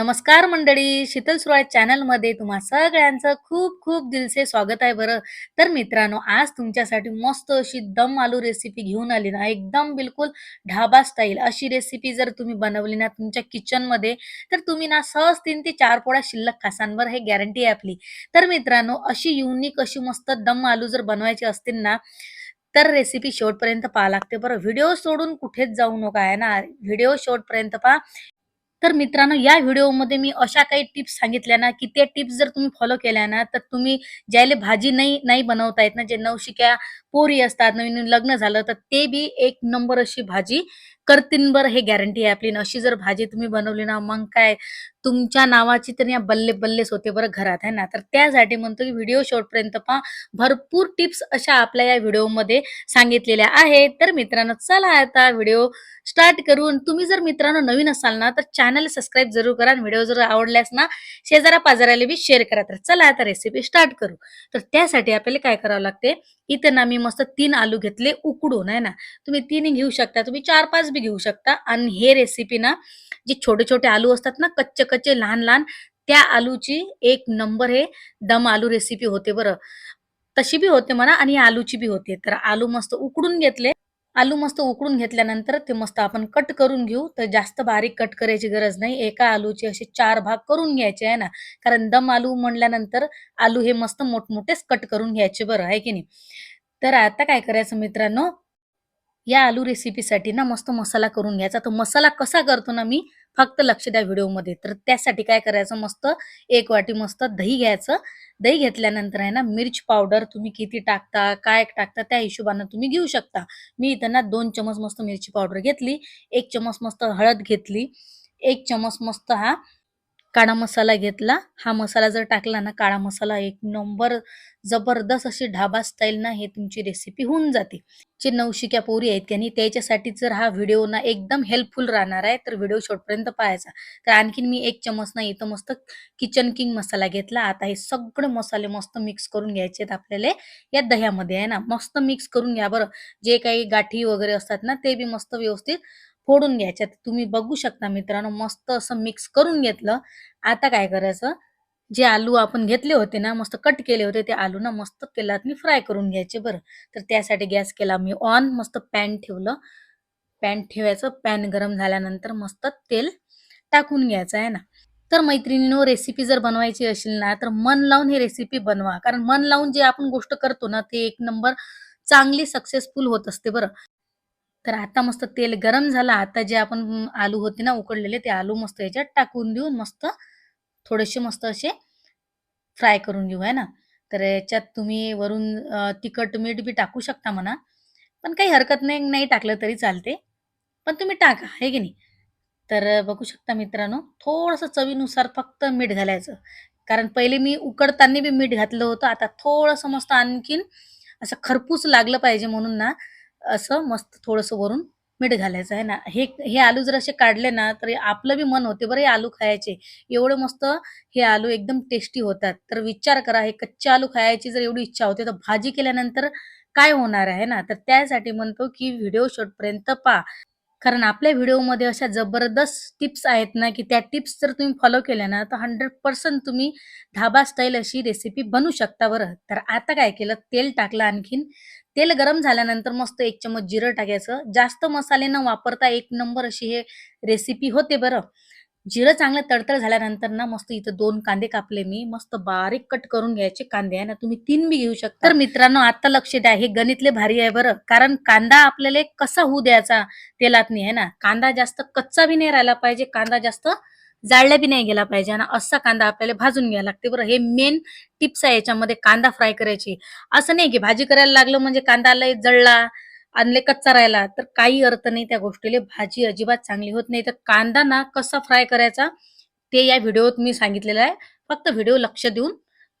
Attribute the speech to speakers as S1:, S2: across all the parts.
S1: नमस्कार मंडळी शीतल सुरवात चॅनलमध्ये तुम्हा सगळ्यांचं खूप खूप दिलसे स्वागत आहे बरं. तर मित्रांनो आज तुमच्यासाठी मस्त अशी दम आलू रेसिपी घेऊन आली ना एकदम बिलकुल ढाबा स्टाईल अशी रेसिपी जर तुम्ही बनवली ना तुमच्या किचनमध्ये तर तुम्ही ना सहज तीन ते चार पोळ्या शिल्लक खासांवर हे गॅरंटी आहे आपली. तर मित्रांनो अशी युनिक अशी मस्त दम आलू जर बनवायची असतील ना तर रेसिपी शेवटपर्यंत पाहा लागते बरं. व्हिडिओ सोडून कुठेच जाऊ नका आहे ना? व्हिडिओ शेवटपर्यंत पहा. तर मित्रांनो या व्हिडिओमध्ये मी अशा काही टिप्स सांगितल्या ना की त्या टिप्स जर तुम्ही फॉलो केल्या ना तर तुम्ही ज्याला भाजी नाही नाही बनवता येत ना जे नवशिक्या पोरी असतात नवीन नवीन लग्न झालं तर ते बी एक नंबर अशी भाजी करतीन हे गॅरंटी आहे आपली. अशी जर भाजी तुम्ही बनवली ना मग काय? तुमच्या नावाची तर या बल्ले बल्लेच होते बरं घरात आहे ना? तर त्यासाठी म्हणतो की व्हिडिओ शेवटपर्यंत पहा. भरपूर टिप्स अशा आपल्या या व्हिडिओमध्ये सांगितलेल्या आहेत. तर मित्रांनो चला आता व्हिडिओ स्टार्ट करून तुम्ही जर मित्रांनो नवीन असाल ना तर चॅनल सबस्क्राईब जरूर करा. आणि व्हिडिओ जर आवडल्यास ना शेजारा पाजाराला बी शेअर करा. तर चला आता रेसिपी स्टार्ट करू. तर त्यासाठी आपल्याला काय करावं लागते? इथं ना मी मस्त तीन आलू घेतले उकडून आहे ना? तुम्ही तीन घेऊ शकता. तुम्ही चार पाच बी घेऊ शकता. आणि हे रेसिपी ना जे छोटे छोटे आलू असतात ना कच्चे कच्चे लहान लहान त्या आलूची एक नंबर हे दम आलू रेसिपी होते बरं. तशी बी होते म्हणा आणि आलूची बी होते. तर आलू मस्त उकडून घेतले. आलू मस्त उकडून घेतल्यानंतर ते मस्त आपण कट करून घेऊ. तर जास्त बारीक कट करायची गरज नाही. एका आलूचे असे चार भाग करून घ्यायचे आहे ना. कारण दम आलू म्हणल्यानंतर आलू हे मस्त मोठमोठेच कट करून घ्यायचे बरं आहे की नाही? तर आता काय करायचं मित्रांनो? या आलू रेसिपीसाठी ना मस्त मसाला करून घ्यायचा. तर मसाला कसा करतो ना मी फक्त लक्ष द्या व्हिडिओमध्ये. तर त्यासाठी काय करायचं मस्त एक वाटी मस्त दही घ्यायचं. दही घेतल्यानंतर आहे ना मिर्च पावडर तुम्ही किती टाकता काय टाकता त्या हिशोबानं तुम्ही घेऊ शकता. मी इथं ना दोन चमच मस्त मिरची पावडर घेतली एक चमच मस्त हळद घेतली एक चमच मस्त हा काळा मसाला घेतला. हा मसाला जर टाकला ना काळा मसाला एक नंबर जबरदस्त अशी ढाबा स्टाईल ना हे तुमची रेसिपी होऊन जाते. जे नवशिक्या पोरी आहेत त्यांनी त्याच्यासाठी जर हा व्हिडिओ ना एकदम हेल्पफुल राहणार आहे तर व्हिडिओ शेवटपर्यंत पाहायचा. तर आणखीन मी एक चमच ना इथं मस्त किचन किंग मसाला घेतला. आता हे सगळे मसाले मस्त मिक्स करून घ्यायचे आहेत आपल्याला या दह्यामध्ये आहे ना? मस्त मिक्स करून घ्या बरं. जे काही गाठी वगैरे असतात ना ते बी मस्त व्यवस्थित फोडून घ्यायच्या. तुम्ही बघू शकता मित्रांनो मस्त असं मिक्स करून घेतलं. आता काय करायचं? जे आलू आपण घेतले होते ना मस्त कट केले होते ते आलू ना मस्त तेलात फ्राय करून घ्यायचे बरं. तर त्यासाठी गॅस केला मी ऑन मस्त पॅन ठेवलं. पॅन ठेवायचं पॅन गरम झाल्यानंतर मस्त तेल टाकून घ्यायचं आहे ना? तर मैत्रिणीनो रेसिपी जर बनवायची असेल ना तर मन लावून ही रेसिपी बनवा. कारण मन लावून जे आपण गोष्ट करतो ना ते एक नंबर चांगली सक्सेसफुल होत असते बरं. तर आता मस्त तेल गरम झालं. आता जे आपण आलू होते ना उकडलेले ते आलू मस्त याच्यात टाकून देऊन मस्त थोडेसे मस्त असे फ्राय करून घेऊ आहे ना? तर याच्यात तुम्ही वरून तिखट मीठ बी टाकू शकता म्हणा. पण काही हरकत नाही नाही टाकलं तरी चालते. पण तुम्ही टाका हे की नाही? तर बघू शकता मित्रांनो थोडंसं चवीनुसार फक्त मीठ घालायचं. कारण पहिले मी उकडताना बी मीठ घातलं होतं. आता थोडंसं मस्त आणखीन असं खरपूस लागलं पाहिजे म्हणून ना असं मस्त थोडंसं वरून मीठ घालायचं आहे ना? हे हे आलू जर असे काढले ना तर आपलं बी मन होते बरं हे आलू खायचे. एवढं मस्त हे आलू एकदम टेस्टी होतात. तर विचार करा हे कच्चे आलू खायची जर एवढी इच्छा होते तर भाजी केल्यानंतर काय होणार आहे ना? तर त्यासाठी म्हणतो की व्हिडिओ शॉर्टपर्यंत पा कारण आपल्या व्हिडिओमध्ये अशा जबरदस्त टिप्स आहेत ना की त्या टिप्स जर तुम्ही फॉलो केल्या ना तर हंड्रेड पर्सेंट तुम्ही ढाबा स्टाईल अशी रेसिपी बनवू शकता बरं. तर आता काय केलं? तेल टाकलं आणखीन. तेल गरम झाल्यानंतर मस्त एक चमच जिरं टाकायचं. जास्त मसाले न वापरता एक नंबर अशी हे रेसिपी होते बरं. जिरं चांगलं तडतड झाल्यानंतर ना मस्त इथं दोन कांदे कापले मी. मस्त बारीक कट करून घ्यायचे कांदे आहे ना. तुम्ही तीन बी घेऊ शकता. तर मित्रांनो आता लक्ष द्या हे गणितले भारी आहे बरं. कारण कांदा आपल्याला कसा होऊ द्यायचा तेलात नाही आहे ना? कांदा जास्त कच्चा बी नाही राहिला पाहिजे. कांदा जास्त जाळल्या बी नाही गेला पाहिजे आणि असा कांदा आपल्याला भाजून घ्यायला लागते बरं. हे मेन टिप्स आहे याच्यामध्ये कांदा फ्राय करायची. असं नाही की भाजी करायला लागलं म्हणजे कांदा लय जळला आणले कच्चा राहिला तर काही अर्थ नाही त्या गोष्टीला. भाजी अजिबात चांगली होत नाही. तर कांदा ना कसा फ्राय करायचा ते या व्हिडिओत मी सांगितलेलं आहे. फक्त व्हिडिओ लक्ष देऊन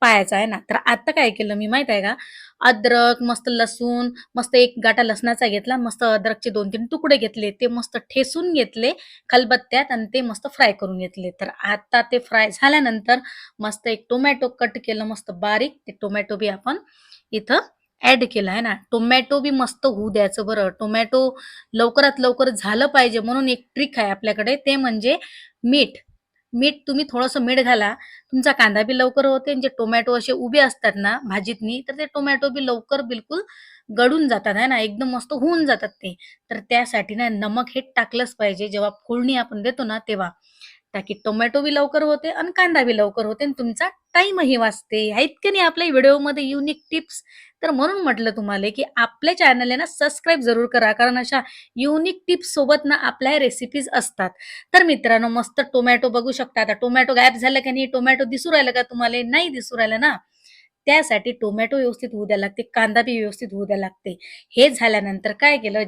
S1: पाहायचा आहे ना. तर आता काय केलं मी माहीत आहे का? अद्रक मस्त लसूण मस्त एक गाठा लसणाचा घेतला मस्त अद्रकचे दोन तीन तुकडे घेतले ते मस्त ठेसून घेतले खलबत्त्यात आणि ते मस्त फ्राय करून घेतले. तर आता ते फ्राय झाल्यानंतर मस्त एक टोमॅटो कट केलं मस्त बारीक. ते टोमॅटो बी आपण इथं ऍड केला आहे ना. टोमॅटो बी मस्त होऊ द्यायचं बरं. टोमॅटो लवकरात लवकर झालं पाहिजे म्हणून एक ट्रिक आहे आपल्याकडे. ते म्हणजे मीठ. मीठ तुम्ही थोडंसं मीठ घाला. तुमचा कांदा बी लवकर होते आणि जे टोमॅटो असे उभे असतात ना भाजीतनी तर ते टोमॅटो बी लवकर बिलकुल गळून जातात है ना? एकदम मस्त होऊन जातात ते. तर त्यासाठी ना नमक हे टाकलंच पाहिजे. जेव्हा फोडणी आपण देतो ना तेव्हा. ताकी टोमॅटो बी लवकर होते आणि कांदा बी लवकर होते आणि तुमचा टाइमही वाचते. आहेत की नाही आपल्या व्हिडिओमध्ये युनिक टिप्स तर म्हणून म्हटलं तुम्हाला की आपल्या चॅनल ना सबस्क्राईब जरूर करा कारण अशा युनिक टिप्स सोबत ना आपल्या रेसिपीज असतात. तर मित्रांनो मस्त टोमॅटो बघू शकता. आता टोमॅटो गायब झालं का नाही? टोमॅटो दिसू राहिलं का तुम्हाला? नाही दिसू राहिलं ना? त्यासाठी टोमॅटो व्यवस्थित होऊ द्यायला लागते कांदा बी व्यवस्थित होऊ द्यायला लागते. हे झाल्यानंतर काय केलं?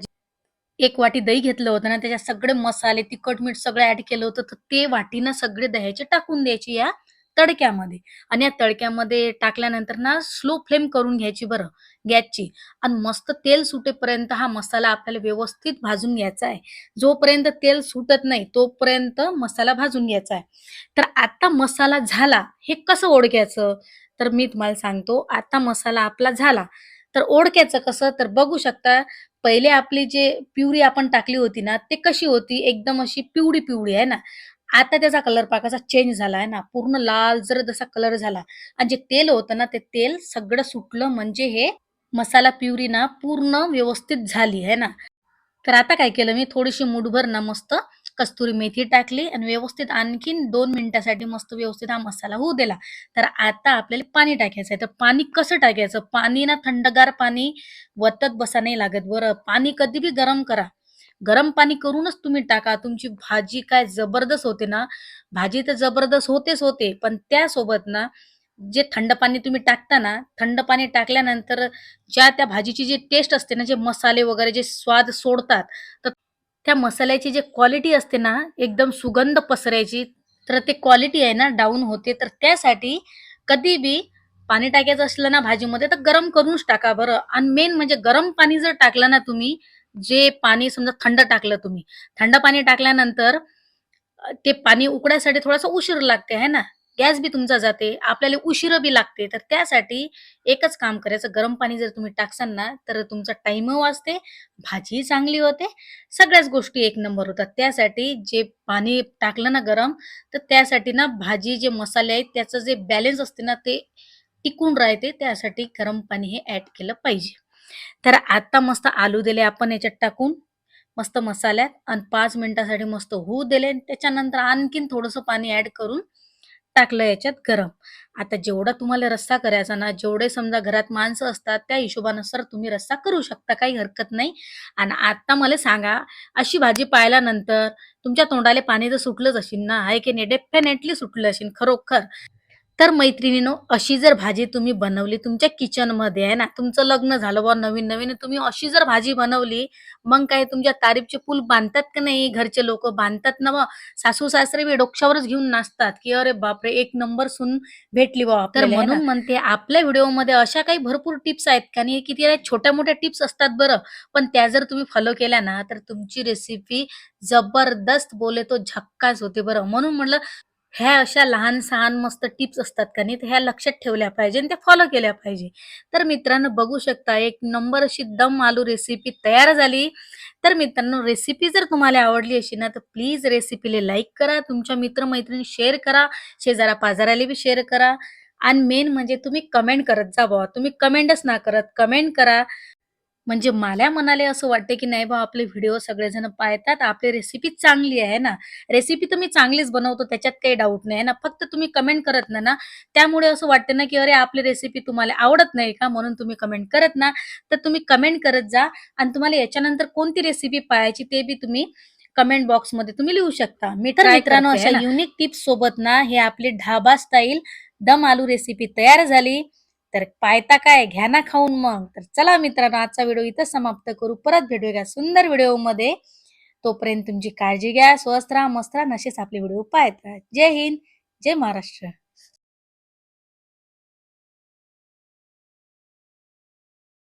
S1: एक वाटी दही घेतलं होतं ना त्याच्यात सगळे मसाले तिखट मीठ सगळं ऍड केलं होतं तर ते वाटीनं सगळे दह्याचे टाकून द्यायची या. तडक्यामध्ये. आणि या तडक्यामध्ये टाकल्यानंतर ना स्लो फ्लेम करून घ्यायची बरं गॅसची. आणि मस्त तेल सुटेपर्यंत हा मसाला आपल्याला व्यवस्थित भाजून घ्यायचा आहे. जोपर्यंत तेल सुटत नाही तोपर्यंत मसाला भाजून घ्यायचा आहे. तर आता मसाला झाला हे कसं ओळख्याचं तर मी तुम्हाला सांगतो आता मसाला आपला झाला. तर ओळख्याचं कसं? तर बघू शकता पहिले आपली जे प्युरी आपण टाकली होती ना ते कशी होती? एकदम अशी पिवळी पिवळी आहे ना. आता त्याचा कलर पाकाचा चेंज झाला आहे ना. पूर्ण लाल जर जसा कलर झाला. आणि जे तेल होतं ना ते तेल सगळं सुटलं म्हणजे हे मसाला प्युरी ना पूर्ण व्यवस्थित झाली आहे ना? तर आता काय केलं मी? थोडीशी मुठभर ना मस्त कस्तुरी मेथी टाकली आणि व्यवस्थित आणखीन दोन मिनिटासाठी मस्त व्यवस्थित हा मसाला होऊ दिला. तर आता आपल्याला पाणी टाकायचं आहे तर पाणी कसं टाकायचं? पाणी ना थंडगार पाणी वतत बसा नाही लागत. बरं पाणी कधी बी गरम करा. गरम पाणी करूनच तुम्ही टाका. तुमची भाजी काय जबरदस्त होते ना. भाजी तर जबरदस्त होतेच होते. पण त्यासोबत ना जे थंड पाणी तुम्ही टाकता ना थंड पाणी टाकल्यानंतर ज्या त्या भाजीची जी टेस्ट असते ना जे मसाले वगैरे जे स्वाद सोडतात तर त्या मसाल्याची जी क्वालिटी असते ना एकदम सुगंध पसरायची तर ते क्वालिटी आहे ना डाऊन होते. तर त्यासाठी कधी बी पाणी टाकायचं असलं ना भाजीमध्ये तर गरम करूनच टाका बरं. आणि मेन म्हणजे गरम पाणी जर टाकलं ना तुम्ही जे पाणी समजा थंड टाकलं तुम्ही थंड पाणी टाकल्यानंतर ते पाणी उकडायसाठी थोडासा उशीर लागते है ना? गॅस बी तुमचा जाते आपल्याला उशीर बी लागते. तर त्यासाठी एकच काम करायचं गरम पाणी जर तुम्ही टाकसाल ना तर तुमचा टाइम वाचते भाजी चांगली होते सगळ्याच गोष्टी एक नंबर होतात. त्यासाठी जे पाणी टाकलं ना गरम तर त्यासाठी ना भाजी जे मसाले आहेत त्याचं जे बॅलन्स असते ना ते टिकून राहते त्यासाठी गरम पाणी हे ऍड केलं पाहिजे. तर आता मस्त आलू दिले आपण याच्यात टाकून. मस्त मसाल्यात आणि पाच मिनिटासाठी मस्त होऊ दिले. त्याच्यानंतर आणखीन थोडंसं पाणी ऍड करून टाकलं याच्यात गरम. आता जेवढा तुम्हाला रस्सा करायचा ना जेवढे समजा घरात माणसं असतात त्या हिशोबानुसार तुम्ही रस्सा करू शकता काही हरकत नाही. आणि आता मला सांगा अशी भाजी पाहिल्यानंतर तुमच्या तोंडाला पाणी तर सुटलंच असेल ना? आहे की नाही? डेफिनेटली सुटलं असेल खरोखर. तर मैत्रिणीनो अशी जर भाजी तुम्ही बनवली तुमच्या किचनमध्ये आहे ना तुमचं लग्न झालं बा नवीन नवीन तुम्ही अशी जर भाजी बनवली मग काय तुमच्या तारीफचे पूल बांधतात का नाही? घरचे लोक बांधतात ना बा सासू सासरे बी डोक्यावरच घेऊन नाचतात की अरे बापरे एक नंबर सून भेटली बा तर? म्हणून म्हणते आपल्या व्हिडिओमध्ये अशा काही भरपूर टिप्स आहेत का नाही? की त्या छोट्या मोठ्या टिप्स असतात बरं. पण त्या जर तुम्ही फॉलो केल्या ना तर तुमची रेसिपी जबरदस्त बोले तो झक्काच होते बरं. म्हणून म्हटलं ह्या अशा लहान सहान मस्त टिप्स असतात का नाही तर ह्या लक्षात ठेवल्या पाहिजे आणि त्या फॉलो केल्या पाहिजे. तर मित्रांनो बघू शकता एक नंबर अशी दम आलू रेसिपी तयार झाली. तर मित्रांनो रेसिपी जर तुम्हाला आवडली अशी ना तर प्लीज रेसिपीला लाईक करा तुमच्या मित्रमैत्रिणी शेअर करा शेजारा पाजाराला बी शेअर करा. आणि मेन म्हणजे तुम्ही कमेंट करत जा बाबा तुम्ही कमेंटच ना करत कमेंट करा. म्हणजे मला मनाले असं वाटते की नाही बा आपले व्हिडिओ सगळेजण पाहतात आपली रेसिपी चांगली आहे ना. रेसिपी तर मी चांगलीच बनवतो त्याच्यात काही डाऊट नाही आहे ना. फक्त तुम्ही कमेंट करत ना ना. त्यामुळे असं वाटते ना की अरे आपली रेसिपी तुम्हाला आवडत नाही का म्हणून तुम्ही कमेंट करत ना. तर तुम्ही कमेंट करत जा आणि तुम्हाला याच्यानंतर कोणती रेसिपी पाहायची ते बी तुम्ही कमेंट बॉक्समध्ये तुम्ही लिहू शकता. मी तर मित्रांनो अशा? युनिक टिप्स सोबत ना हे आपली ढाबा स्टाईल दम आलू रेसिपी तयार झाली. तर पायता काय? घ्या ना खाऊन मग. तर चला मित्रांनो आजचा व्हिडिओ इथं समाप्त करू. परत भेटूया सुंदर व्हिडिओमध्ये. तोपर्यंत तुमची काळजी घ्या स्वस्त राहा मस्त राहा. नशेच आपले व्हिडिओ पाहत राहा. जय हिंद जय महाराष्ट्र.